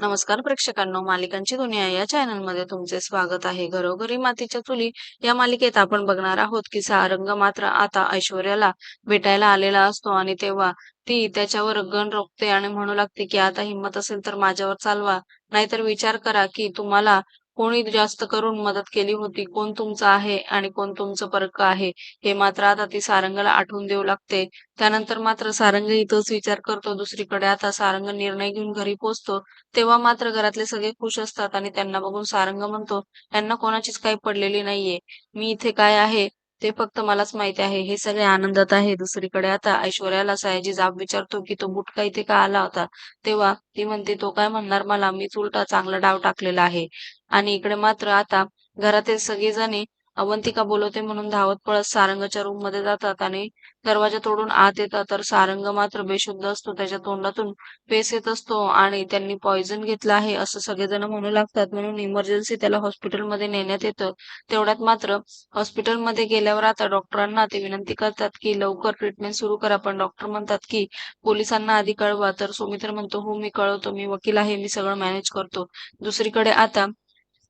नमस्कार प्रेक्षकांनो मालिकांची दुनिया या चॅनलमध्ये तुमचे स्वागत आहे. घरोघरी मातीच्या चुली या मालिकेत आपण बघणार आहोत की सारंग मात्र आता ऐश्वर्याला भेटायला आलेला असतो आणि तेव्हा ती त्याच्यावर गण रोखते आणि म्हणू लागते की आता हिंमत असेल तर माझ्यावर चालवा. नाहीतर विचार करा की तुम्हाला कोणी जास्त करून मदत केली होती कोण तुमचं आहे आणि कोण तुमचं परक आहे हे मात्र आता ती सारंगला आठवून देऊ लागते. त्यानंतर मात्र सारंग इथंच विचार करतो दुसरीकडे आता सारंग निर्णय घेऊन घरी पोहोचतो तेव्हा मात्र घरातले सगळे खुश असतात आणि त्यांना बघून सारंग म्हणतो त्यांना कोणाचीच काही पडलेली नाहीये. मी इथे काय आहे? ते फक्त मलाच माहिती आहे. हे सगळे आनंदात आहे दुसरीकडे. आता ऐश्वर्याला सयाजी जाब विचारतो की तो बुटका इथे का आला होता? तेव्हा ती म्हणते तो काय म्हणणार मला? मीच उलटा चांगला डाव टाकलेला आहे. आणि इकडे मात्र आता घरातील सगळेजणी अवंतिका बोलवते म्हणून धावत पळत सारंगच्या रूममध्ये जातात आणि दरवाजा तोडून आत येतात. तर सारंग मात्र बेशुद्ध असतो. त्याच्या तोंडातून फेस येत असतो आणि त्यांनी पॉइझन घेतलं आहे असं सगळेजण म्हणू लागतात. म्हणून इमर्जन्सी त्याला हॉस्पिटलमध्ये नेण्यात येतं. तेवढ्यात मात्र हॉस्पिटलमध्ये गेल्यावर आता डॉक्टरांना ते विनंती करतात की लवकर ट्रीटमेंट सुरू करा. पण डॉक्टर म्हणतात की पोलिसांना आधी कळवा. तर सुमित्र म्हणतो हो मी कळवतो. मी वकील आहे. मी सगळं मॅनेज करतो. दुसरीकडे आता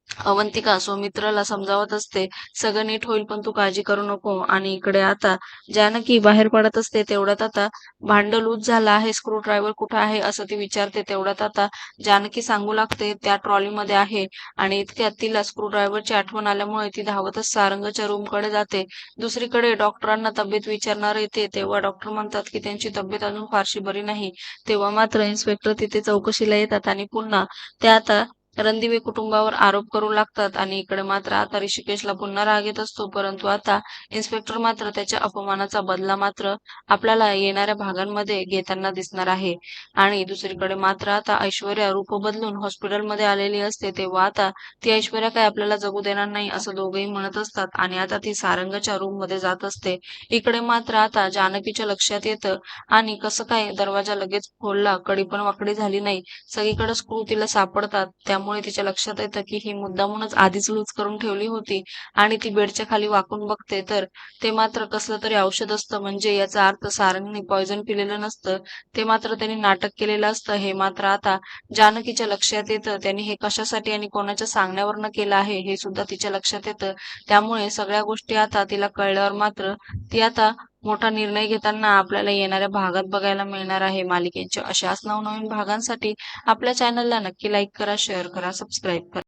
अवंतिका सौमित्राला समजावत असते सगळं नीट होईल पण तू काळजी करू नको. आणि इकडे आता जानकी बाहेर पडत असते तेवढ्यात आता भांड लूज झाला आहे स्क्रू ड्रायव्हर कुठं आहे? असं ती विचारते. तेवढ्यात आता जानकी सांगू लागते त्या ट्रॉलीमध्ये आहे. आणि इतक्यात तिला स्क्रू ड्रायव्हरची आठवण आल्यामुळे ती धावतच सारंगच्या रूमकडे जाते. दुसरीकडे डॉक्टरांना तब्येत विचारणार येते. तेव्हा डॉक्टर म्हणतात की त्यांची तब्येत अजून फारशी बरी नाही. तेव्हा मात्र इन्स्पेक्टर तिथे चौकशीला येतात आणि पुन्हा त्या आता रणदिवे कुटुंबावर आरोप करू लागतात आणि इकडे मात्र आता ऋषिकेशला पुन्हा राग येत असतो परंतु आता इन्स्पेक्टर मात्र त्याच्या अपमानाचा बदला मात्र आपल्याला येणाऱ्या भागांमध्ये घेताना दिसणार आहे. आणि दुसरीकडे मात्र आता ऐश्वर्या रूप बदलून हॉस्पिटलमध्ये आलेली असते तेव्हा आता ती ऐश्वर्या काय आपल्याला जगू देणार नाही असं दोघेही म्हणत असतात आणि आता ती सारंगच्या रूममध्ये जात असते. इकडे मात्र आता जानकीच्या लक्षात येतं आणि कसं काय दरवाजा लगेच खोलला कडी पण वाकडी झाली नाही. सगळीकडे स्क्रू तिला सापडतात त्यामुळे त्यामुळे तिच्या लक्षात येतं की ही मुद्दामूनच आधीच लूज करून ठेवली होती आणि ती बेडच्या खाली वाकून बघते. तर ते मात्र कसलं तरी औषध असतं. म्हणजे याचा अर्थ सारंगने पॉइझन पिलेलं नसतं. ते मात्र त्यांनी नाटक केलेलं असतं. हे मात्र आता जानकीच्या लक्षात येतं. त्यांनी हे कशासाठी आणि कोणाच्या सांगण्यावरनं केलं आहे हे सुद्धा तिच्या लक्षात येतं. त्यामुळे सगळ्या गोष्टी आता तिला कळल्यावर मात्र ती आता मोठा निर्णय घेताना आपल्याला येणाऱ्या भागात बघायला मिळणार आहे. मालिकेच्या अशाच नवनवीन भागांसाठी आपल्या चॅनलला नक्की लाईक करा शेअर करा सबस्क्राईब करा.